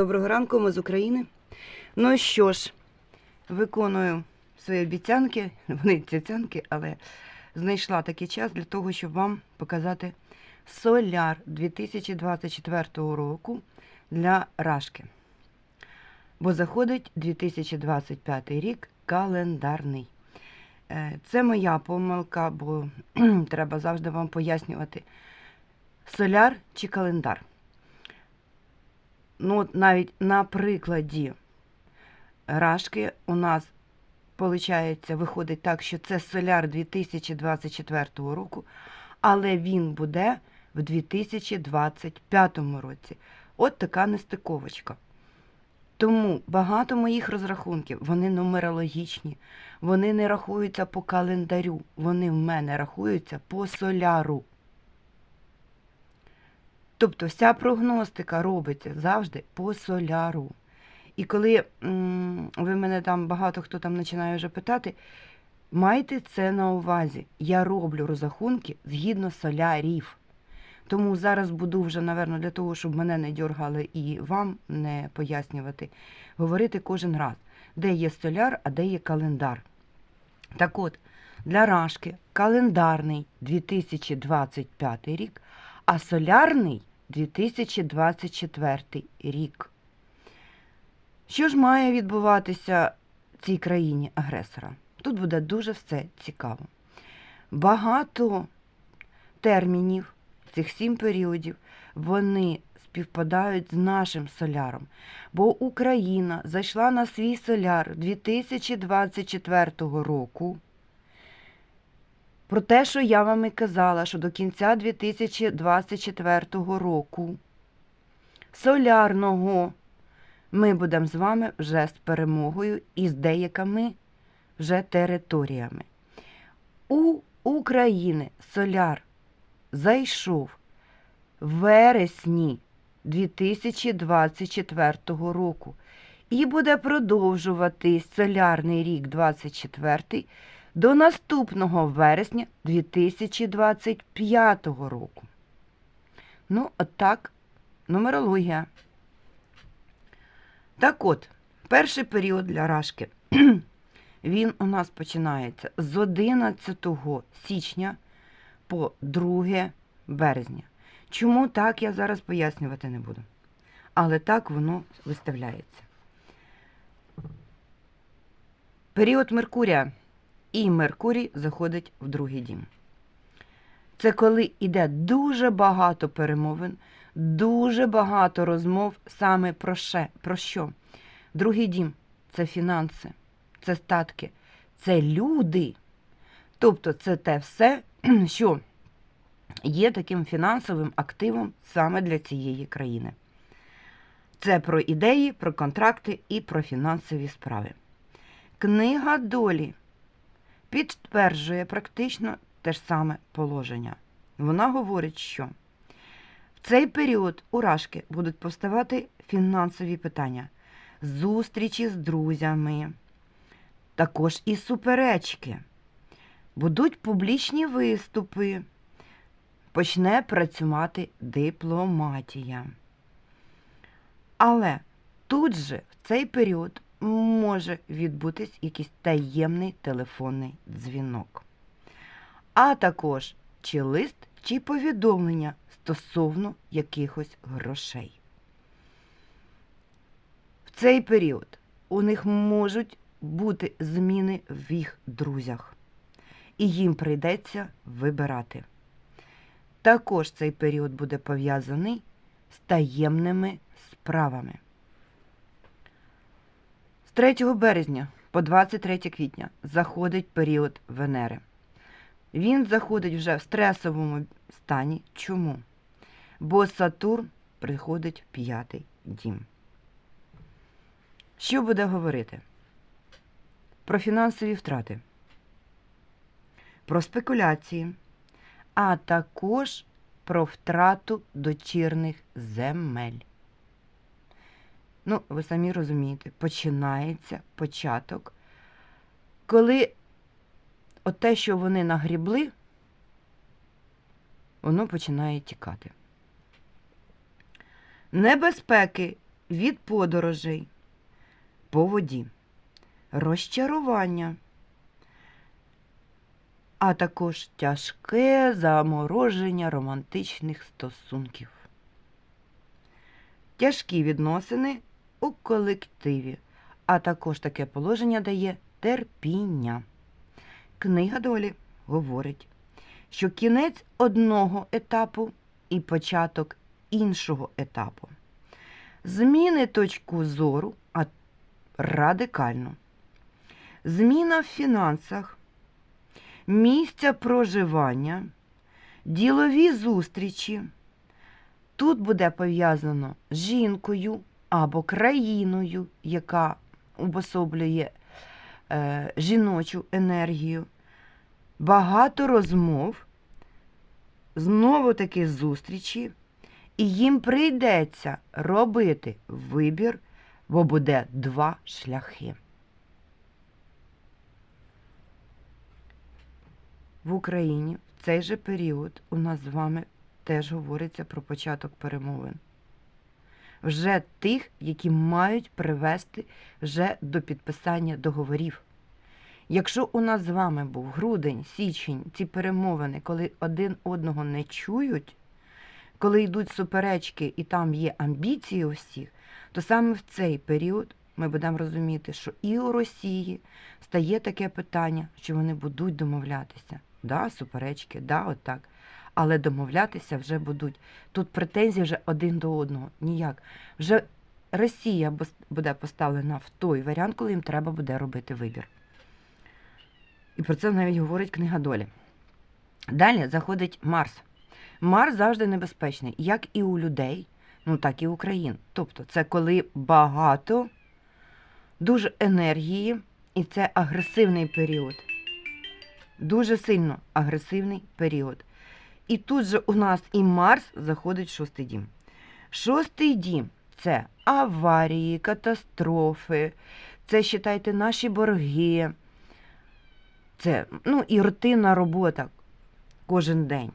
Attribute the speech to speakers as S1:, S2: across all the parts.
S1: Доброго ранку, ми з України. Ну що ж, виконую свої обіцянки, вони цяцянки, але знайшла такий час для того, щоб вам показати соляр 2024 року для Рашки. Бо заходить 2025 рік календарний. Е, Це моя помилка, бо треба завжди вам пояснювати, соляр чи календар. Ну, от навіть на прикладі рашки у нас виходить, виходить так, що це соляр 2024 року, але він буде в 2025 році. От така нестиковочка. Тому багато моїх розрахунків, вони нумерологічні, вони не рахуються по календарю, вони в мене рахуються по соляру. Тобто вся прогностика робиться завжди по соляру. І коли ви мене там багато хто там починає вже питати, майте це на увазі. Я роблю розрахунки згідно солярів. Тому зараз буду вже, напевно, для того, щоб мене не дьоргали і вам не пояснювати, говорити кожен раз, де є соляр, а де є календар. Так от, для Рашки календарний 2025 рік, а солярний 2024 рік. Що ж має відбуватися в цій країні агресора? Тут буде дуже все цікаво. Багато термінів, цих сім періодів, вони співпадають з нашим соляром. Бо Україна зайшла на свій соляр 2024 року. Про те, що я вам і казала, що до кінця 2024 року солярного ми будемо з вами вже з перемогою і з деякими вже територіями. У України соляр зайшов в вересні 2024 року і буде продовжувати солярний рік 24 до наступного вересня 2025 року. Ну, от так, нумерологія. Так от, перший період для Рашки. Він у нас починається з 11 січня по 2 березня. Чому так, я зараз пояснювати не буду. Але так воно виставляється. Період Меркурія. І Меркурій заходить в другий дім. Це коли йде дуже багато перемовин, дуже багато розмов саме про, ще, про що? Другий дім це фінанси, це статки, це люди. Тобто це те все, що є таким фінансовим активом саме для цієї країни. Це про ідеї, про контракти і про фінансові справи. Книга долі підтверджує практично те ж саме положення. Вона говорить, що в цей період у Рашки будуть поставати фінансові питання, зустрічі з друзями, також і суперечки, будуть публічні виступи, почне працювати дипломатія. Але тут же в цей період може відбутись якийсь таємний телефонний дзвінок. А також чи лист, чи повідомлення стосовно якихось грошей. В цей період у них можуть бути зміни в їх друзях, і їм прийдеться вибирати. Також цей період буде пов'язаний з таємними справами. З 3 березня по 23 квітня заходить період Венери. Він заходить вже в стресовому стані. Чому? Бо Сатурн приходить в п'ятий дім. Що буде говорити? Про фінансові втрати, про спекуляції, а також про втрату дочірних земель. Ну, ви самі розумієте, починається початок, коли от те, що вони нагрібли, воно починає тікати. Небезпеки від подорожей по воді, розчарування, а також тяжке замороження романтичних стосунків. Тяжкі відносини у колективі, а також таке положення дає терпіння. Книга долі говорить, що кінець одного етапу і початок іншого етапу. Зміни точку зору а радикально. Зміна в фінансах, місця проживання, ділові зустрічі. Тут буде пов'язано з жінкою або країною, яка обособлює е, жіночу енергію. Багато розмов, знову таки зустрічі, і їм прийдеться робити вибір, бо буде два шляхи. В Україні в цей же період у нас з вами теж говориться про початок перемовин. Вже тих, які мають привести вже до підписання договорів. Якщо у нас з вами був грудень, січень, ці перемовини, коли один одного не чують, коли йдуть суперечки і там є амбіції у всіх, то саме в цей період ми будемо розуміти, що і у Росії стає таке питання, що вони будуть домовлятися. Да, суперечки, да, отак. Але домовлятися вже будуть. Тут претензії вже один до одного. Ніяк. Вже Росія буде поставлена в той варіант, коли їм треба буде робити вибір. І про це навіть говорить книга долі. Далі заходить Марс. Марс завжди небезпечний, як і у людей, ну так і у країн. Тобто, це коли багато, дуже енергії, і це агресивний період. Дуже сильно агресивний період. І тут же у нас і Марс заходить в шостий дім. Шостий дім це аварії, катастрофи, це, считайте, наші борги. Це ну, і рутинна робота кожен день.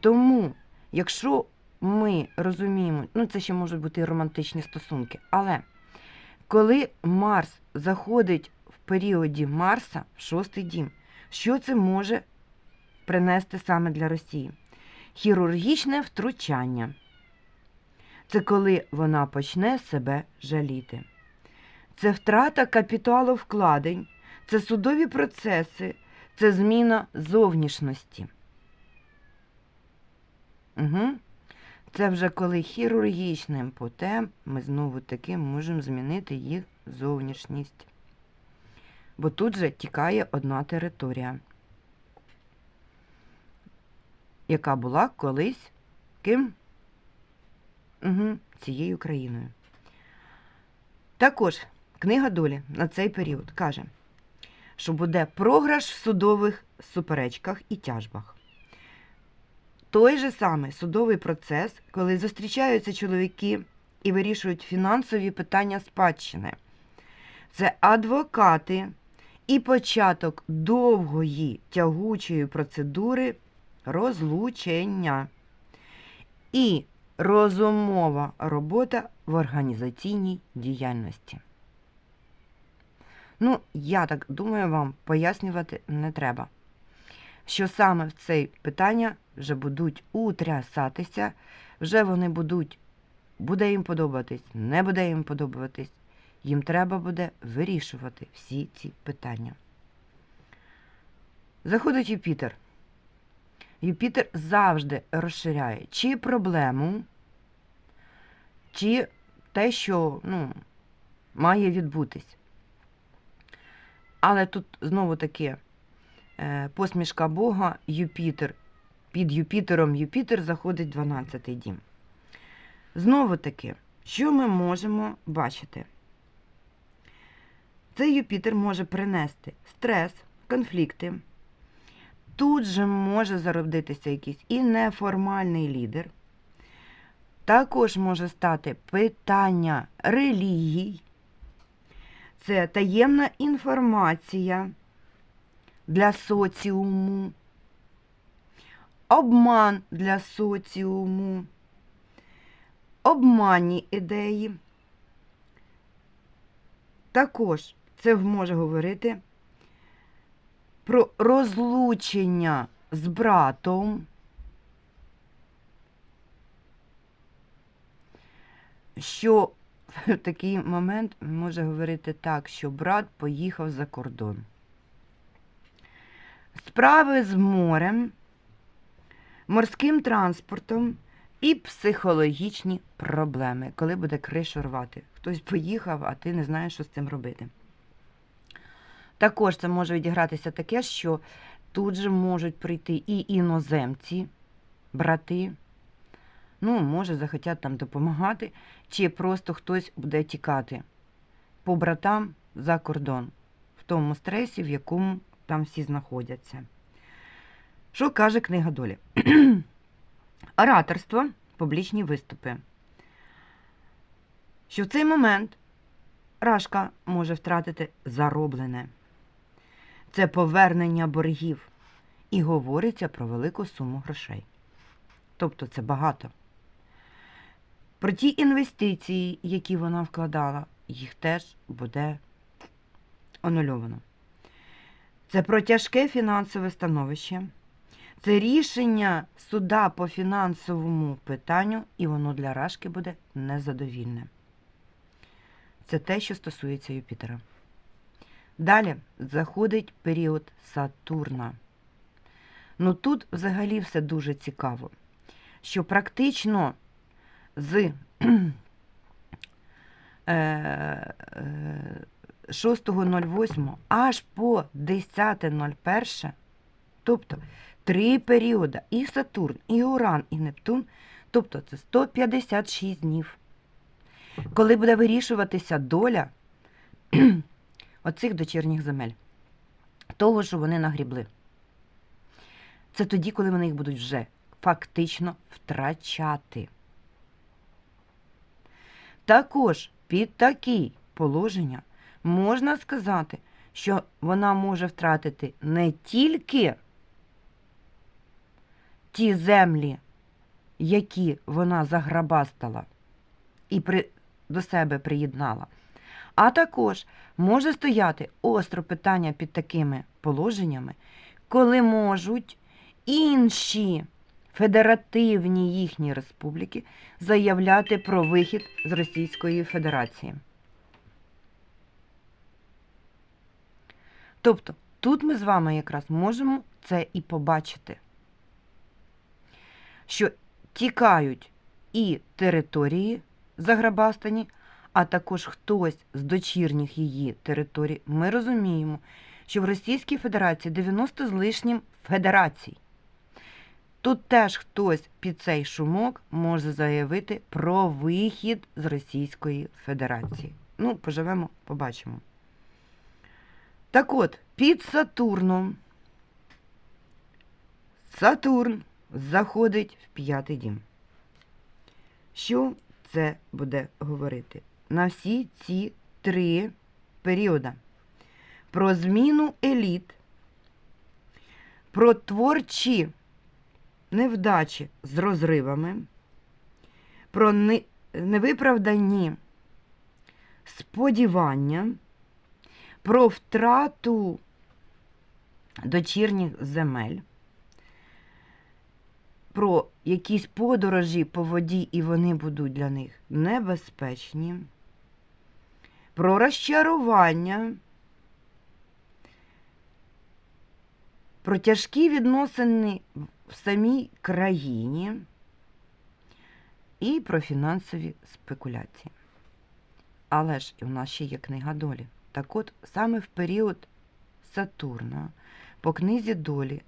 S1: Тому, якщо ми розуміємо, ну це ще можуть бути романтичні стосунки, але коли Марс заходить в періоді Марса в шостий дім, що це може принести саме для Росії? Хірургічне втручання. Це коли вона почне себе жаліти. Це втрата капіталу вкладень, це судові процеси, це зміна зовнішності. Угу. Це вже коли хірургічним путем ми знову таки можемо змінити їх зовнішність. Бо тут же тікає одна територія, яка була колись ким? Угу, цією країною. Також книга долі на цей період каже, що буде програш в судових суперечках і тяжбах. Той же самий судовий процес, коли зустрічаються чоловіки і вирішують фінансові питання спадщини. Це адвокати і початок довгої тягучої процедури розлучення. І розумова робота в організаційній діяльності. Ну, я так думаю, вам пояснювати не треба. Що саме в це питання вже будуть утрясатися, вже вони будуть, буде їм подобатись, не буде їм подобатись. Їм треба буде вирішувати всі ці питання. Заходить Юпітер. Юпітер завжди розширяє чи проблему, чи те, що ну, має відбутись. Але тут знову таки е, посмішка Бога, Юпітер. Під Юпітером Юпітер заходить 12-й дім. Знову таки, що ми можемо бачити? Цей Юпітер може принести стрес, конфлікти. Тут же може зародитися якийсь і неформальний лідер. Також може стати питання релігій. Це таємна інформація для соціуму, обман для соціуму, обманні ідеї, Також це може говорити про розлучення з братом, що в такий момент може говорити так, що брат поїхав за кордон. Справи з морем, морським транспортом і психологічні проблеми, коли буде кришу рвати. Хтось поїхав, а ти не знаєш, що з цим робити. Також це може відігратися таке, що тут же можуть прийти і іноземці, брати, ну, може, захотять там допомагати, чи просто хтось буде тікати по братам за кордон, в тому стресі, в якому там всі знаходяться. Що каже книга долі? Ораторство, публічні виступи. Що в цей момент Рашка може втратити зароблене. Це повернення боргів. І говориться про велику суму грошей. Тобто це багато. Про ті інвестиції, які вона вкладала, їх теж буде анульовано. Це про тяжке фінансове становище. Це рішення суда по фінансовому питанню, і воно для Рашки буде незадовільне. Це те, що стосується Юпітера. Далі заходить період Сатурна. Ну тут взагалі все дуже цікаво, що практично з е, е, 6.08 аж по 10.01, тобто три періоди, і Сатурн, і Уран, і Нептун, тобто це 156 днів. Коли буде вирішуватися доля оцих дочірніх земель, того, що вони нагрібли. Це тоді, коли вони їх будуть вже фактично втрачати. Також під такі положення можна сказати, що вона може втратити не тільки ті землі, які вона заграбастала і при, до себе приєднала, а також може стояти остро питання під такими положеннями, коли можуть інші федеративні їхні республіки заявляти про вихід з Російської Федерації. Тобто тут ми з вами якраз можемо це і побачити, що тікають і території заграбастані, а також хтось з дочірніх її територій. Ми розуміємо, що в Російській Федерації 90 з лишнім федерацій. Тут теж хтось під цей шумок може заявити про вихід з Російської Федерації. Ну, поживемо, побачимо. Так от, під Сатурном Сатурн заходить в п'ятий дім. Що це буде говорити? На всі ці три періоди. Про зміну еліт, про творчі невдачі з розривами, про невиправдані сподівання, про втрату дочірніх земель, про якісь подорожі по воді, і вони будуть для них небезпечні, про розчарування. Про тяжкі відносини в самій країні і про фінансові спекуляції. Але ж і в нас ще є книга долі. Так от, саме в період Сатурна по книзі долі,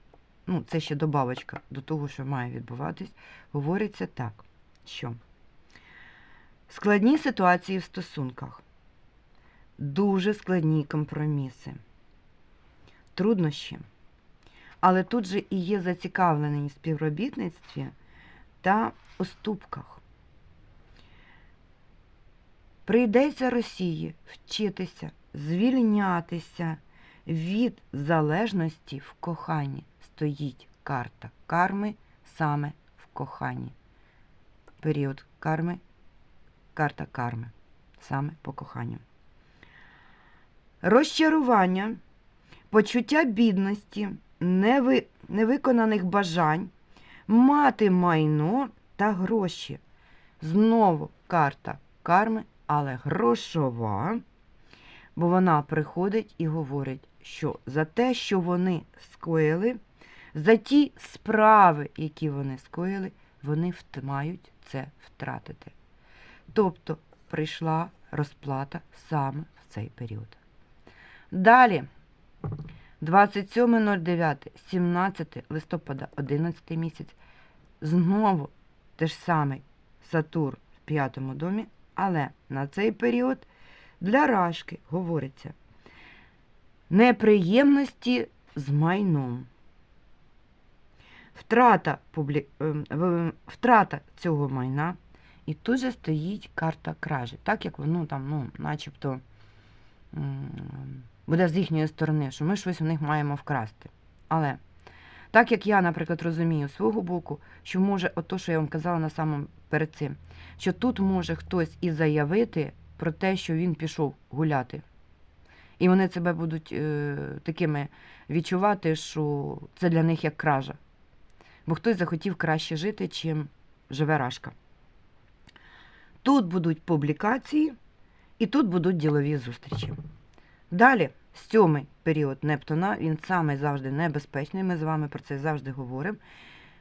S1: ну, це ще добавочка до того, що має відбуватись, говориться так, що складні ситуації в стосунках, дуже складні компроміси, труднощі. Але тут же і є зацікавленість в співробітництві та уступках. Прийдеться Росії вчитися, звільнятися від залежності в коханні. Стоїть карта карми саме в коханні. Період карми, карта карми, саме по коханню. Розчарування, почуття бідності, неви... невиконаних бажань, мати майно та гроші. Знову карта карми, але грошова, бо вона приходить і говорить, що за те, що вони скоїли, за ті справи, які вони скоїли, вони мають це втратити. Тобто прийшла розплата саме в цей період. Далі, 27.09, 17 листопада, 11 місяць, знову те ж саме Сатурн в п'ятому домі, але на цей період для Рашки говориться неприємності з майном. Втрата, публі... ем, втрата цього майна, і тут же стоїть карта кражі, так як воно там, ну, начебто буде з їхньої сторони, що ми щось у них маємо вкрасти. Але так як я, наприклад, розумію свого боку, що може, ото, що я вам казала на самому перед цим, що тут може хтось і заявити про те, що він пішов гуляти. І вони себе будуть е, такими відчувати, що це для них як кража. Бо хтось захотів краще жити, чим живе Рашка. Тут будуть публікації, і тут будуть ділові зустрічі. Далі, сьомий період Нептуна, він саме завжди небезпечний. Ми з вами про це завжди говоримо.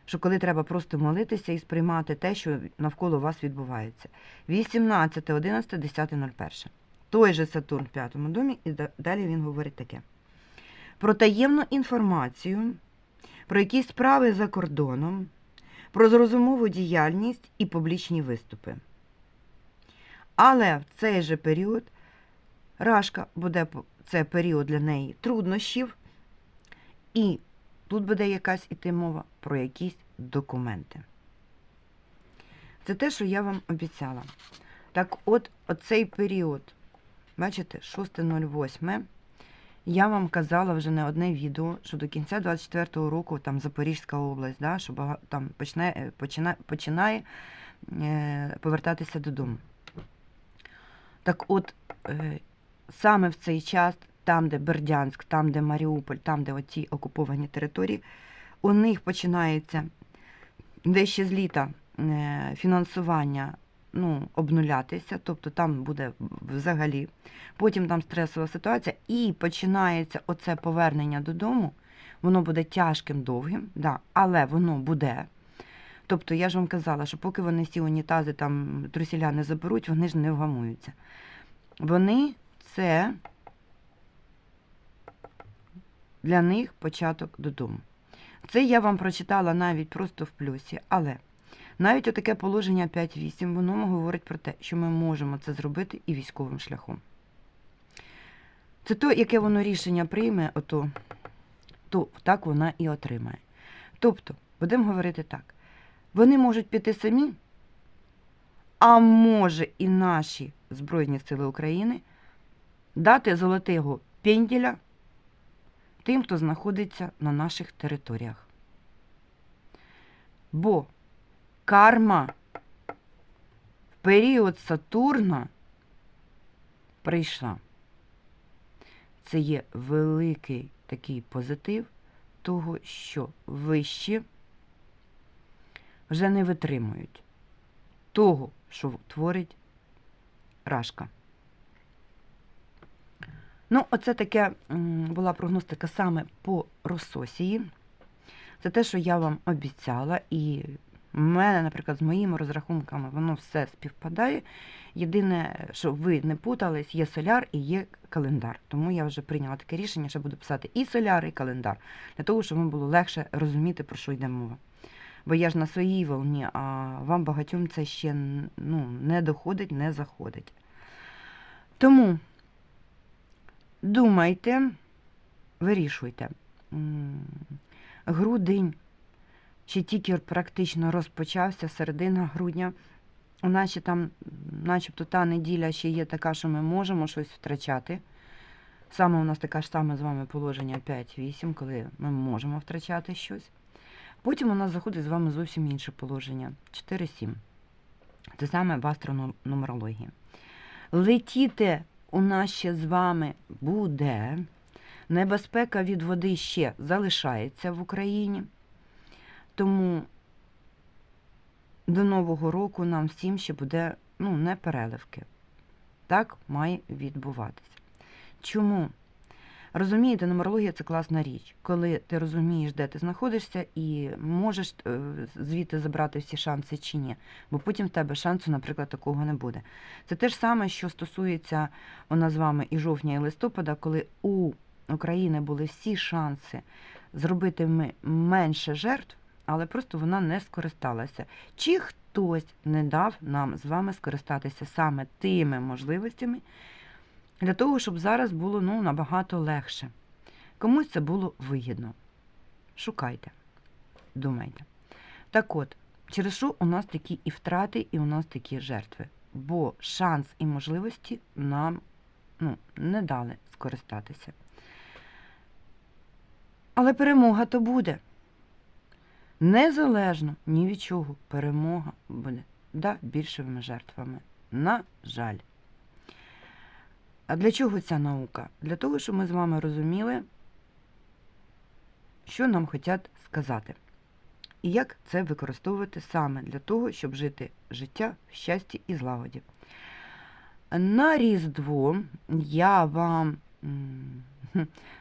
S1: Що коли треба просто молитися і сприймати те, що навколо вас відбувається. 18, 11, 10, 01. Той же Сатурн в п'ятому домі, і далі він говорить таке: про таємну інформацію, про якісь справи за кордоном, про зрозумову діяльність і публічні виступи. Але в цей же період Рашка буде це період для неї труднощів, і тут буде якась іти мова про якісь документи. Це те, що я вам обіцяла. Так от, оцей період, бачите, 6.08, я вам казала вже не одне відео, що до кінця 24-го року там Запорізька область, да, що там починає, е, починає, починає е, повертатися додому. Так от, е, саме в цей час, там, де Бердянськ, там, де Маріуполь, там, де оті окуповані території, у них починається дещо з літа е, фінансування ну, обнулятися, тобто там буде взагалі. Потім там стресова ситуація, і починається оце повернення додому. Воно буде тяжким, довгим, да, але воно буде. Тобто, я ж вам казала, що поки вони всі унітази там трусіля не заберуть, вони ж не вгамуються. Вони це для них початок додому. Це я вам прочитала навіть просто в плюсі, але навіть отаке положення 5.8, воно говорить про те, що ми можемо це зробити і військовим шляхом. Це то, яке воно рішення прийме, ото, то так вона і отримає. Тобто, будемо говорити так: вони можуть піти самі, а може і наші Збройні Сили України дати золотого пенділя тим, хто знаходиться на наших територіях. Бо карма в період Сатурна прийшла. Це є великий такий позитив того, що вищі вже не витримують того, що творить Рашка. Ну, оце таке була прогностика саме по Рососії. Це те, що я вам обіцяла, і в мене, наприклад, з моїми розрахунками воно все співпадає. Єдине, що ви не путались, є соляр і є календар. Тому я вже прийняла таке рішення, що буду писати і соляр, і календар, для того, щоб вам було легше розуміти, про що йде мова. Бо я ж на своїй волні, а вам багатьом це ще ну, не доходить, не заходить. Тому думайте, вирішуйте. Грудень ще тільки практично розпочався, середина грудня. У нас там, начебто, та неділя ще є така, що ми можемо щось втрачати. Саме у нас така ж саме з вами положення 5-8, коли ми можемо втрачати щось. Потім у нас заходить з вами зовсім інше положення 4-7. Це саме в астронумерології. Летіти у нас ще з вами буде. Небезпека від води ще залишається в Україні. Тому до Нового року нам всім ще буде ну, не переливки. Так має відбуватися. Чому? Розумієте, нумерологія це класна річ, коли ти розумієш, де ти знаходишся, і можеш е, звідти забрати всі шанси чи ні. Бо потім в тебе шансу, наприклад, такого не буде. Це те ж саме, що стосується у нас з вами і жовтня, і листопада, коли у України були всі шанси зробити менше жертв, але просто вона не скористалася. Чи хтось не дав нам з вами скористатися саме тими можливостями для того, щоб зараз було ну, набагато легше. Комусь це було вигідно. Шукайте, думайте. Так от, через що у нас такі і втрати, і у нас такі жертви? Бо шанс і можливості нам ну, не дали скористатися. Але перемога то буде. Незалежно ні від чого перемога буде. Да, більшими жертвами. На жаль. А для чого ця наука? Для того, щоб ми з вами розуміли, що нам хочуть сказати. І як це використовувати саме для того, щоб жити життя в щасті і злагоді. На Різдво я вам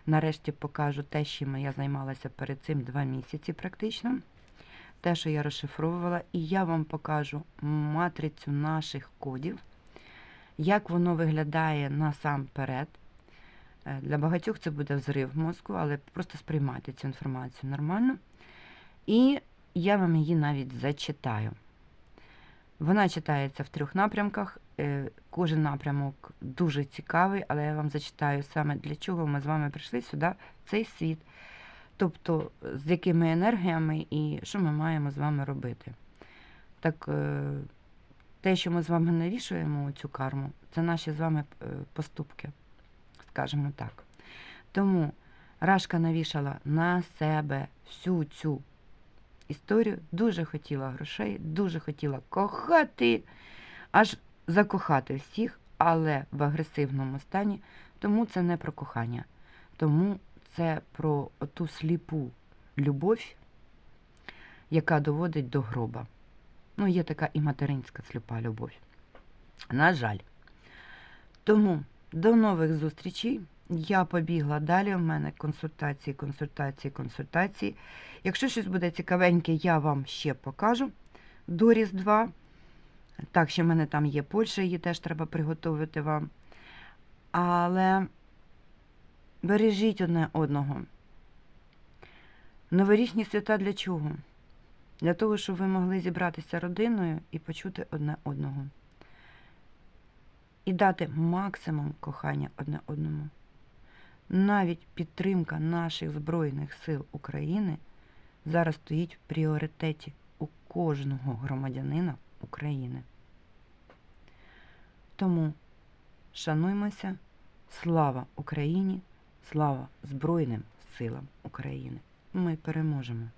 S1: нарешті покажу те, чим я займалася перед цим два місяці практично. Те, що я розшифровувала, і я вам покажу матрицю наших кодів, як воно виглядає насамперед. Е, Для багатьох це буде взрив мозку, але просто сприймайте цю інформацію нормально. І я вам її навіть зачитаю. Вона читається в трьох напрямках. Е, Кожен напрямок дуже цікавий, але я вам зачитаю саме для чого ми з вами прийшли сюди, в цей світ. Тобто, з якими енергіями і що ми маємо з вами робити. Так, е, те, що ми з вами навішуємо цю карму, це наші з вами е, поступки, скажімо так. Тому Рашка навішала на себе всю цю історію, дуже хотіла грошей, дуже хотіла кохати, аж закохати всіх, але в агресивному стані. Тому це не про кохання. Тому це про ту сліпу любов, яка доводить до гроба. Ну, є така і материнська сліпа любов. На жаль. Тому до нових зустрічей. Я побігла далі. У мене консультації, консультації, консультації. Якщо щось буде цікавеньке, я вам ще покажу до Різдва. Так, ще в мене там є Польща, її теж треба приготувати вам. Але бережіть одне одного. Новорічні свята для чого? Для того, щоб ви могли зібратися родиною і почути одне одного. І дати максимум кохання одне одному. Навіть підтримка наших Збройних сил України зараз стоїть в пріоритеті у кожного громадянина України. Тому шануймося, слава Україні, слава Збройним силам України. Ми переможемо.